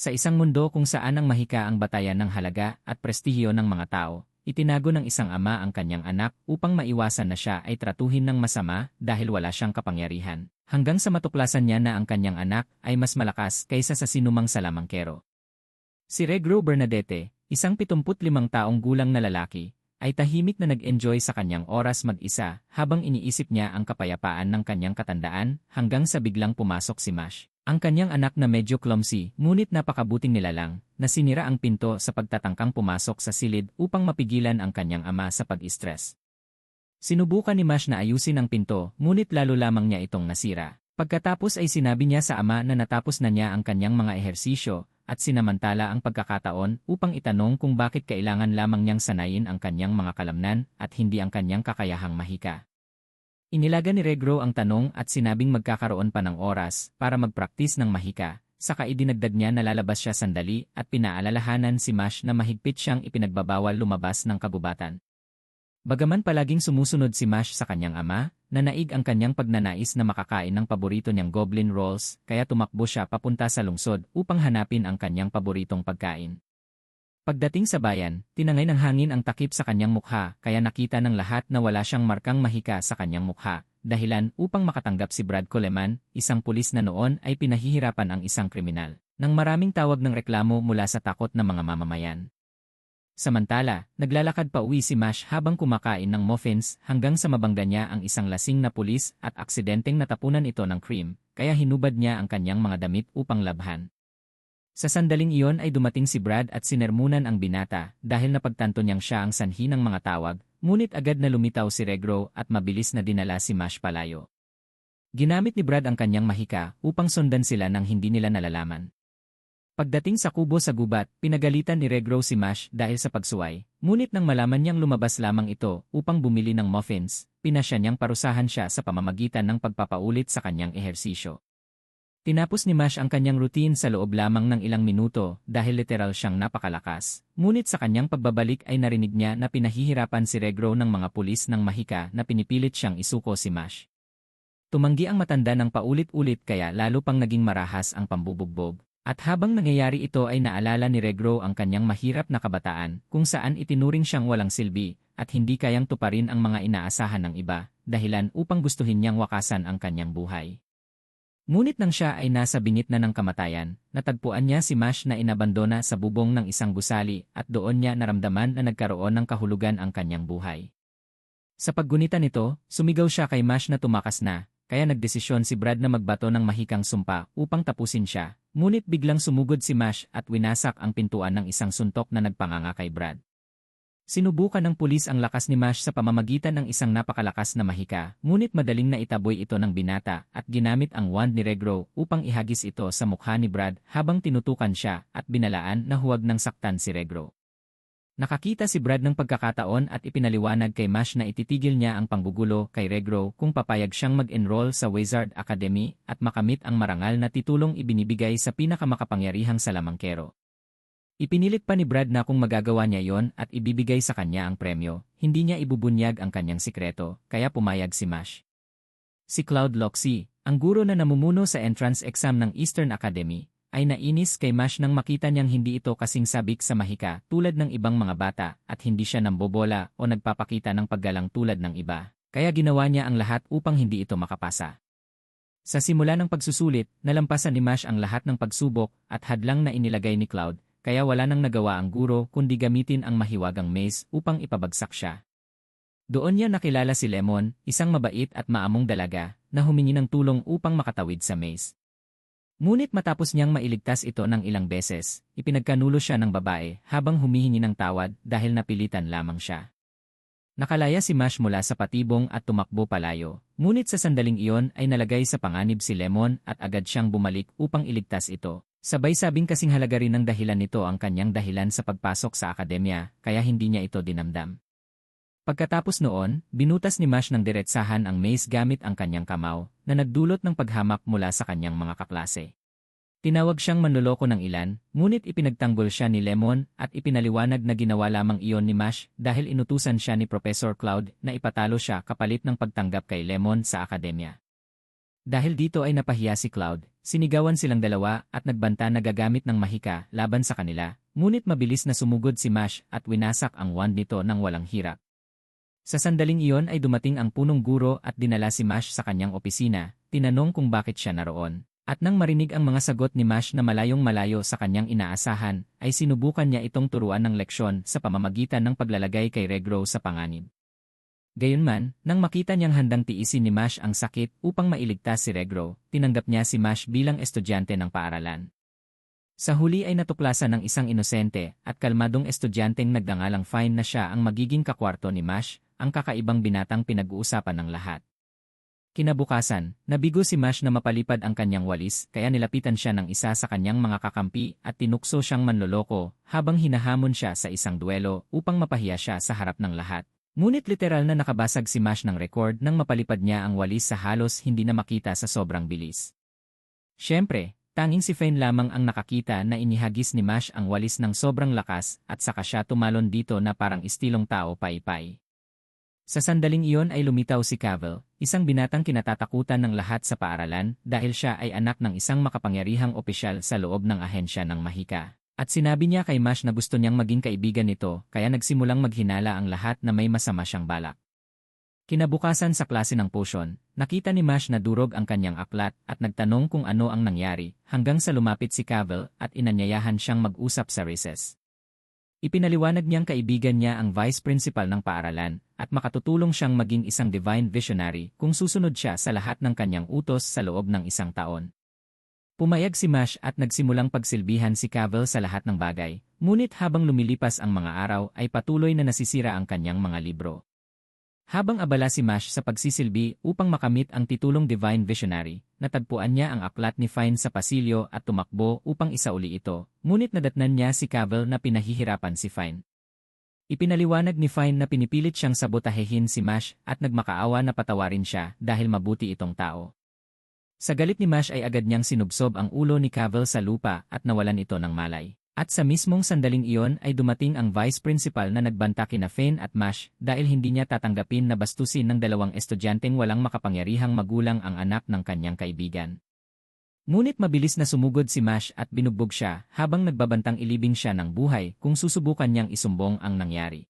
Sa isang mundo kung saan ang mahika ang batayan ng halaga at prestihiyo ng mga tao, itinago ng isang ama ang kanyang anak upang maiwasan na siya ay tratuhin ng masama dahil wala siyang kapangyarihan, hanggang sa matuklasan niya na ang kanyang anak ay mas malakas kaysa sa sinumang salamangkero. Si Regro Bernadette, isang 75 taong gulang na lalaki, ay tahimik na nag-enjoy sa kanyang oras mag-isa habang iniisip niya ang kapayapaan ng kanyang katandaan hanggang sa biglang pumasok si Mash. Ang kanyang anak na medyo clumsy ngunit napakabuting nilalang na sinira ang pinto sa pagtatangkang pumasok sa silid upang mapigilan ang kanyang ama sa pag-stress. Sinubukan ni Mash na ayusin ang pinto ngunit lalo lamang niya itong nasira. Pagkatapos ay sinabi niya sa ama na natapos na niya ang kanyang mga ehersisyo at sinamantala ang pagkakataon upang itanong kung bakit kailangan lamang niyang sanayin ang kanyang mga kalamnan at hindi ang kanyang kakayahang mahika. Inilaga ni Regro ang tanong at sinabing magkakaroon pa ng oras para magpraktis ng mahika, saka idinagdag niya na lalabas siya sandali at pinaalalahanan si Mash na mahigpit siyang ipinagbabawal lumabas ng kagubatan. Bagaman palaging sumusunod si Mash sa kanyang ama, nanaig ang kanyang pagnanais na makakain ng paborito niyang goblin rolls kaya tumakbo siya papunta sa lungsod upang hanapin ang kanyang paboritong pagkain. Pagdating sa bayan, tinangay ng hangin ang takip sa kanyang mukha kaya nakita ng lahat na wala siyang markang mahika sa kanyang mukha, dahilan upang makatanggap si Brad Coleman, isang pulis na noon ay pinahihirapan ang isang kriminal, nang maraming tawag ng reklamo mula sa takot ng mga mamamayan. Samantala, naglalakad pa uwi si Mash habang kumakain ng muffins hanggang sa mabangga niya ang isang lasing na pulis at aksidenteng natapunan ito ng cream, kaya hinubad niya ang kanyang mga damit upang labhan. Sa sandaling iyon ay dumating si Brad at sinermunan ang binata dahil napagtanto niyang siya ang sanhi ng mga tawag, ngunit agad na lumitaw si Regro at mabilis na dinala si Mash palayo. Ginamit ni Brad ang kanyang mahika upang sundan sila nang hindi nila nalalaman. Pagdating sa kubo sa gubat, pinagalitan ni Regro si Mash dahil sa pagsuway, ngunit nang malaman niyang lumabas lamang ito upang bumili ng muffins, pinasya niyang parusahan siya sa pamamagitan ng pagpapaulit sa kanyang ehersisyo. Tinapos ni Mash ang kanyang routine sa loob lamang ng ilang minuto dahil literal siyang napakalakas. Ngunit sa kanyang pagbabalik ay narinig niya na pinahihirapan si Regro ng mga pulis ng mahika na pinipilit siyang isuko si Mash. Tumanggi ang matanda ng paulit-ulit kaya lalo pang naging marahas ang pambubugbog. At habang nangyayari ito ay naalala ni Regro ang kanyang mahirap na kabataan kung saan itinuring siyang walang silbi at hindi kayang tuparin ang mga inaasahan ng iba, dahilan upang gustuhin niyang wakasan ang kanyang buhay. Ngunit nang siya ay nasa bingit na ng kamatayan, natagpuan niya si Mash na inabandona sa bubong ng isang gusali at doon niya naramdaman na nagkaroon ng kahulugan ang kanyang buhay. Sa paggunita nito, sumigaw siya kay Mash na tumakas na, kaya nagdesisyon si Brad na magbato ng mahikang sumpa upang tapusin siya, Ngunit biglang sumugod si Mash at winasak ang pintuan ng isang suntok na nagpanganga kay Brad. Sinubukan ng pulis ang lakas ni Mash sa pamamagitan ng isang napakalakas na mahika, ngunit madaling na itaboy ito ng binata at ginamit ang wand ni Regro upang ihagis ito sa mukha ni Brad habang tinutukan siya at binalaan na huwag nang saktan si Regro. Nakakita si Brad ng pagkakataon at ipinaliwanag kay Mash na ititigil niya ang panggugulo kay Regro kung papayag siyang mag-enroll sa Wizard Academy at makamit ang marangal na titulong ibinibigay sa pinakamakapangyarihang salamangkero. Ipinilit pa ni Brad na kung magagawa niya yon at ibibigay sa kanya ang premyo, hindi niya ibubunyag ang kanyang sikreto, kaya pumayag si Mash. Si Cloud Loxy, ang guro na namumuno sa entrance exam ng Eastern Academy, ay nainis kay Mash nang makita niyang hindi ito kasing sabik sa mahika tulad ng ibang mga bata at hindi siya nambobola o nagpapakita ng paggalang tulad ng iba. Kaya ginawa niya ang lahat upang hindi ito makapasa. Sa simula ng pagsusulit, nalampasan ni Mash ang lahat ng pagsubok at hadlang na inilagay ni Cloud, kaya wala nang nagawa ang guro kundi gamitin ang mahiwagang maze upang ipabagsak siya. Doon niya nakilala si Lemon, isang mabait at maamong dalaga, na humingi ng tulong upang makatawid sa maze. Ngunit matapos niyang mailigtas ito ng ilang beses, ipinagkanulo siya ng babae habang humihingi ng tawad dahil napilitan lamang siya. Nakalaya si Mash mula sa patibong at tumakbo palayo, ngunit sa sandaling iyon ay nalagay sa panganib si Lemon at agad siyang bumalik upang iligtas ito. Sabay sabing kasing halaga rin ng dahilan nito ang kanyang dahilan sa pagpasok sa akademya, kaya hindi niya ito dinamdam. Pagkatapos noon, binutas ni Mash ng diretsahan ang maze gamit ang kanyang kamaw, na nagdulot ng paghamak mula sa kanyang mga kaklase. Tinawag siyang manloloko ng ilan, ngunit ipinagtanggol siya ni Lemon at ipinaliwanag na ginawa lamang iyon ni Mash dahil inutusan siya ni Professor Cloud na ipatalo siya kapalit ng pagtanggap kay Lemon sa akademya. Dahil dito ay napahiya si Cloud, sinigawan silang dalawa at nagbanta na gagamit ng mahika laban sa kanila, ngunit mabilis na sumugod si Mash at winasak ang wand nito ng walang hirap. Sa sandaling iyon ay dumating ang punong guro at dinala si Mash sa kanyang opisina, tinanong kung bakit siya naroon. At nang marinig ang mga sagot ni Mash na malayong malayo sa kanyang inaasahan, ay sinubukan niya itong turuan ng leksyon sa pamamagitan ng paglalagay kay Regro sa panganib. Gayunman, nang makita niyang handang tiisin ni Mash ang sakit upang mailigtas si Regro, tinanggap niya si Mash bilang estudyante ng paaralan. Sa huli ay natuklasan ng isang inosente at kalmadong estudyanteng nagdangalang fine na siya ang magiging kakwarto ni Mash, ang kakaibang binatang pinag-uusapan ng lahat. Kinabukasan, nabigo si Mash na mapalipad ang kanyang walis kaya nilapitan siya ng isa sa kanyang mga kakampi at tinukso siyang manloloko habang hinahamon siya sa isang duelo upang mapahiya siya sa harap ng lahat. Ngunit literal na nakabasag si Mash ng record nang mapalipad niya ang walis sa halos hindi na makita sa sobrang bilis. Siyempre, tanging si Fane lamang ang nakakita na inihagis ni Mash ang walis ng sobrang lakas at saka siya tumalon dito na parang istilong tao paipay. Sa sandaling iyon ay lumitaw si Cavill, isang binatang kinatatakutan ng lahat sa paaralan dahil siya ay anak ng isang makapangyarihang opisyal sa loob ng ahensya ng Mahika. At sinabi niya kay Mash na gusto niyang maging kaibigan nito kaya nagsimulang maghinala ang lahat na may masama siyang balak. Kinabukasan sa klase ng potion, nakita ni Mash na durog ang kanyang aklat at nagtanong kung ano ang nangyari hanggang sa lumapit si Cavill at inanyayahan siyang mag-usap sa recess. Ipinaliwanag niyang kaibigan niya ang vice principal ng paaralan at makatutulong siyang maging isang divine visionary kung susunod siya sa lahat ng kanyang utos sa loob ng isang taon. Pumayag si Mash at nagsimulang pagsilbihan si Cavill sa lahat ng bagay, ngunit habang lumilipas ang mga araw ay patuloy na nasisira ang kanyang mga libro. Habang abala si Mash sa pagsisilbi upang makamit ang titulong Divine Visionary, natagpuan niya ang aklat ni Fine sa pasilyo at tumakbo upang isauli ito, ngunit nadatnan niya si Cavill na pinahihirapan si Fine. Ipinaliwanag ni Fine na pinipilit siyang sabotahehin si Mash at nagmakaawa na patawarin siya dahil mabuti itong tao. Sa galit ni Mash ay agad niyang sinubsob ang ulo ni Cavill sa lupa at nawalan ito ng malay. At sa mismong sandaling iyon ay dumating ang vice principal na nagbanta kina Fane at Mash dahil hindi niya tatanggapin na bastusin ng dalawang estudyanteng walang makapangyarihang magulang ang anak ng kanyang kaibigan. Ngunit mabilis na sumugod si Mash at binugbog siya habang nagbabantang ilibing siya ng buhay kung susubukan niyang isumbong ang nangyari.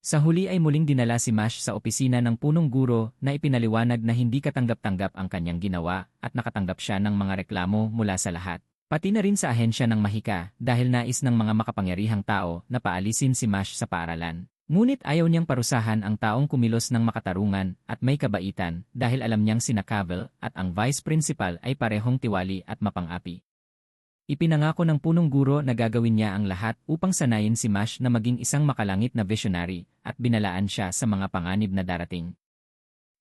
Sa huli ay muling dinala si Mash sa opisina ng punong guro na ipinaliwanag na hindi katanggap-tanggap ang kanyang ginawa at nakatanggap siya ng mga reklamo mula sa lahat. Pati na rin sa ahensya ng Mahika dahil nais ng mga makapangyarihang tao na paalisin si Mash sa paaralan. Ngunit ayaw niyang parusahan ang taong kumilos ng makatarungan at may kabaitan dahil alam niyang si Cavill at ang vice principal ay parehong tiwali at mapangapi. Ipinangako ng punong guro na gagawin niya ang lahat upang sanayin si Mash na maging isang makalangit na visionary at binalaan siya sa mga panganib na darating.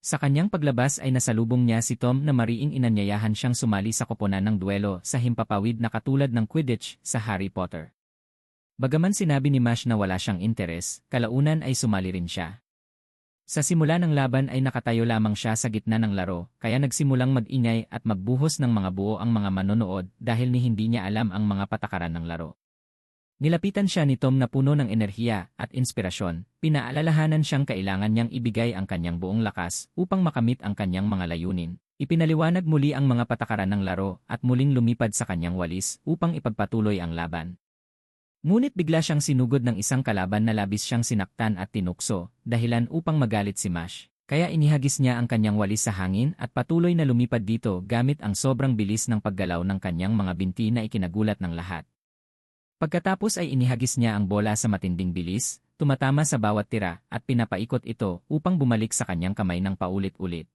Sa kanyang paglabas ay nasalubong niya si Tom na mariing inanyayahan siyang sumali sa koponan ng duelo sa himpapawid na katulad ng Quidditch sa Harry Potter. Bagaman sinabi ni Mash na wala siyang interes, kalaunan ay sumali rin siya. Sa simula ng laban ay nakatayo lamang siya sa gitna ng laro, kaya nagsimulang mag-ingay at magbuhos ng mga buo ang mga manonood dahil ni hindi niya alam ang mga patakaran ng laro. Nilapitan siya ni Tom na puno ng enerhiya at inspirasyon, pinaalalahanan siyang kailangan niyang ibigay ang kanyang buong lakas upang makamit ang kanyang mga layunin. Ipinaliwanag muli ang mga patakaran ng laro at muling lumipad sa kanyang walis upang ipagpatuloy ang laban. Ngunit bigla siyang sinugod ng isang kalaban na labis siyang sinaktan at tinukso, dahilan upang magalit si Mash. Kaya inihagis niya ang kanyang walis sa hangin at patuloy na lumipad dito gamit ang sobrang bilis ng paggalaw ng kanyang mga binti na ikinagulat ng lahat. Pagkatapos ay inihagis niya ang bola sa matinding bilis, tumatama sa bawat tira at pinapaikot ito upang bumalik sa kanyang kamay ng paulit-ulit.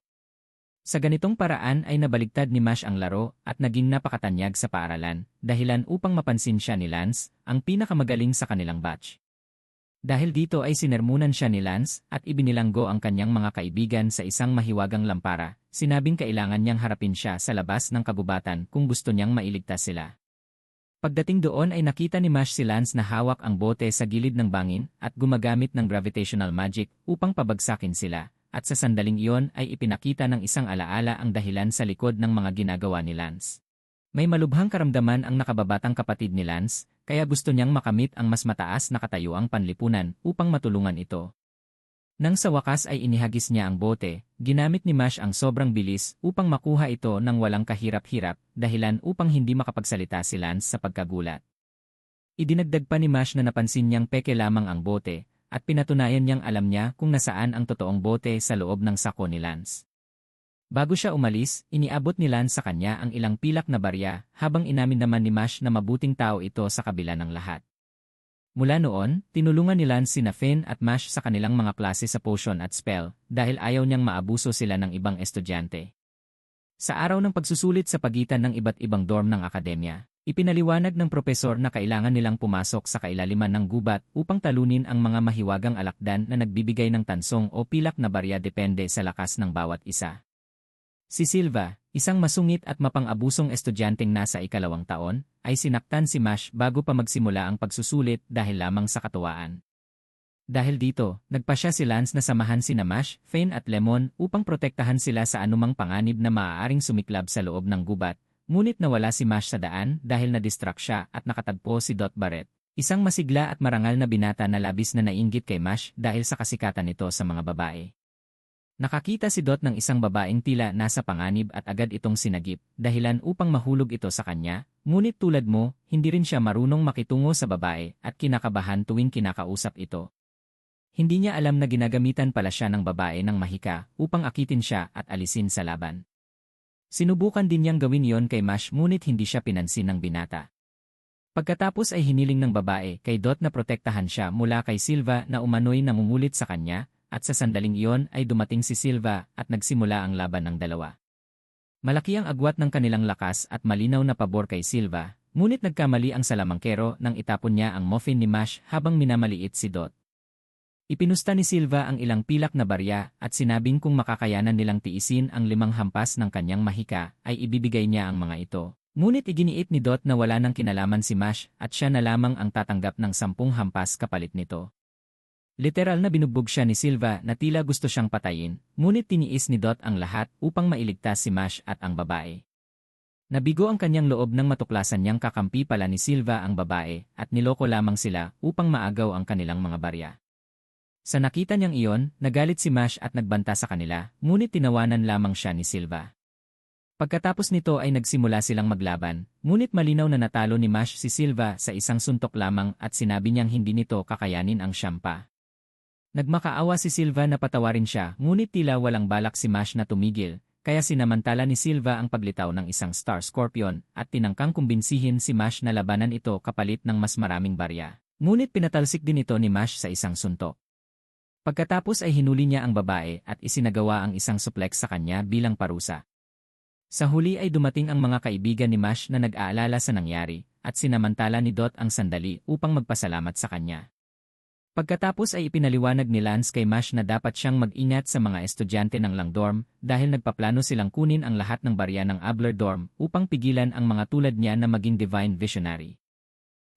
Sa ganitong paraan ay nabaligtad ni Mash ang laro at naging napakatanyag sa paaralan, dahilan upang mapansin siya ni Lance, ang pinakamagaling sa kanilang batch. Dahil dito ay sinermunan siya ni Lance at ibinilanggo ang kanyang mga kaibigan sa isang mahiwagang lampara, sinabing kailangan niyang harapin siya sa labas ng kagubatan kung gusto niyang mailigtas sila. Pagdating doon ay nakita ni Mash si Lance na hawak ang bote sa gilid ng bangin at gumagamit ng gravitational magic upang pabagsakin sila, at sa sandaling iyon ay ipinakita ng isang alaala ang dahilan sa likod ng mga ginagawa ni Lance. May malubhang karamdaman ang nakababatang kapatid ni Lance, kaya gusto niyang makamit ang mas mataas na katayuang panlipunan upang matulungan ito. Nang sa wakas ay inihagis niya ang bote, ginamit ni Mash ang sobrang bilis upang makuha ito ng walang kahirap-hirap, dahilan upang hindi makapagsalita si Lance sa pagkagulat. Idinagdag pa ni Mash na napansin niyang peke lamang ang bote, at pinatunayan niyang alam niya kung nasaan ang totoong bote sa loob ng sako ni Lance. Bago siya umalis, iniabot ni Lance sa kanya ang ilang pilak na barya, habang inamin naman ni Mash na mabuting tao ito sa kabila ng lahat. Mula noon, tinulungan ni Lance sina Finn at Mash sa kanilang mga klase sa potion at spell dahil ayaw niyang maabuso sila ng ibang estudyante. Sa araw ng pagsusulit sa pagitan ng iba't ibang dorm ng akademya, ipinaliwanag ng propesor na kailangan nilang pumasok sa kailaliman ng gubat upang talunin ang mga mahiwagang alakdan na nagbibigay ng tansong o pilak na barya depende sa lakas ng bawat isa. Si Silva, isang masungit at mapang-abusong estudyanteng nasa ikalawang taon, ay sinaktan si Mash bago pa magsimula ang pagsusulit dahil lamang sa katuwaan. Dahil dito, nagpa siya si Lance na samahan si Mash, Fane at Lemon upang protektahan sila sa anumang panganib na maaaring sumiklab sa loob ng gubat, ngunit nawala si Mash sa daan dahil na-distract siya at nakatagpo si Dot Barrett, isang masigla at marangal na binata na labis na nainggit kay Mash dahil sa kasikatan nito sa mga babae. Nakakita si Dot ng isang babaeng tila nasa panganib at agad itong sinagip, dahilan upang mahulog ito sa kanya, ngunit tulad mo, hindi rin siya marunong makitungo sa babae at kinakabahan tuwing kinakausap ito. Hindi niya alam na ginagamitan pala siya ng babae ng mahika upang akitin siya at alisin sa laban. Sinubukan din niyang gawin yon kay Mash ngunit hindi siya pinansin ng binata. Pagkatapos ay hiniling ng babae kay Dot na protektahan siya mula kay Silva na umano'y nangungulit sa kanya at sa sandaling iyon ay dumating si Silva at nagsimula ang laban ng dalawa. Malaki ang agwat ng kanilang lakas at malinaw na pabor kay Silva, ngunit nagkamali ang salamangkero nang itapon niya ang muffin ni Mash habang minamaliit si Dot. Ipinusta ni Silva ang ilang pilak na barya at sinabing kung makakayanan nilang tiisin ang limang hampas ng kanyang mahika ay ibibigay niya ang mga ito. Ngunit iginiit ni Dot na wala nang kinalaman si Mash at siya na lamang ang tatanggap ng sampung hampas kapalit nito. Literal na binugbog siya ni Silva na tila gusto siyang patayin, ngunit tiniis ni Dot ang lahat upang mailigtas si Mash at ang babae. Nabigo ang kanyang loob nang matuklasan niyang kakampi pala ni Silva ang babae at niloko lamang sila upang maagaw ang kanilang mga barya. Sa nakita niyang iyon, nagalit si Mash at nagbanta sa kanila, ngunit tinawanan lamang siya ni Silva. Pagkatapos nito ay nagsimula silang maglaban, ngunit malinaw na natalo ni Mash si Silva sa isang suntok lamang at sinabi niyang hindi nito kakayanin ang siyampa. Nagmakaawa si Silva na patawarin siya, ngunit tila walang balak si Mash na tumigil, kaya sinamantala ni Silva ang paglitaw ng isang Star Scorpion at tinangkang kumbinsihin si Mash na labanan ito kapalit ng mas maraming barya. Ngunit pinatalsik din ito ni Mash sa isang suntok. Pagkatapos ay hinuli niya ang babae at isinagawa ang isang suplex sa kanya bilang parusa. Sa huli ay dumating ang mga kaibigan ni Mash na nag-aalala sa nangyari at sinamantala ni Dot ang sandali upang magpasalamat sa kanya. Pagkatapos ay ipinaliwanag ni Lance kay Mash na dapat siyang mag-ingat sa mga estudyante ng Langdorm dahil nagpaplano silang kunin ang lahat ng barya ng Abler Dorm upang pigilan ang mga tulad niya na maging divine visionary.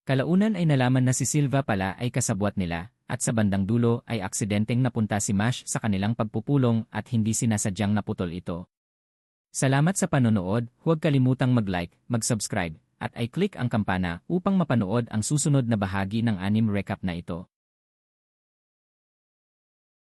Kalaunan ay nalaman na si Silva pala ay kasabwat nila at sa bandang dulo ay aksidenteng napunta si Mash sa kanilang pagpupulong at hindi sinasadyang naputol ito. Salamat sa panonood, huwag kalimutang mag-like, mag-subscribe, at i-click ang kampana upang mapanood ang susunod na bahagi ng anim recap na ito.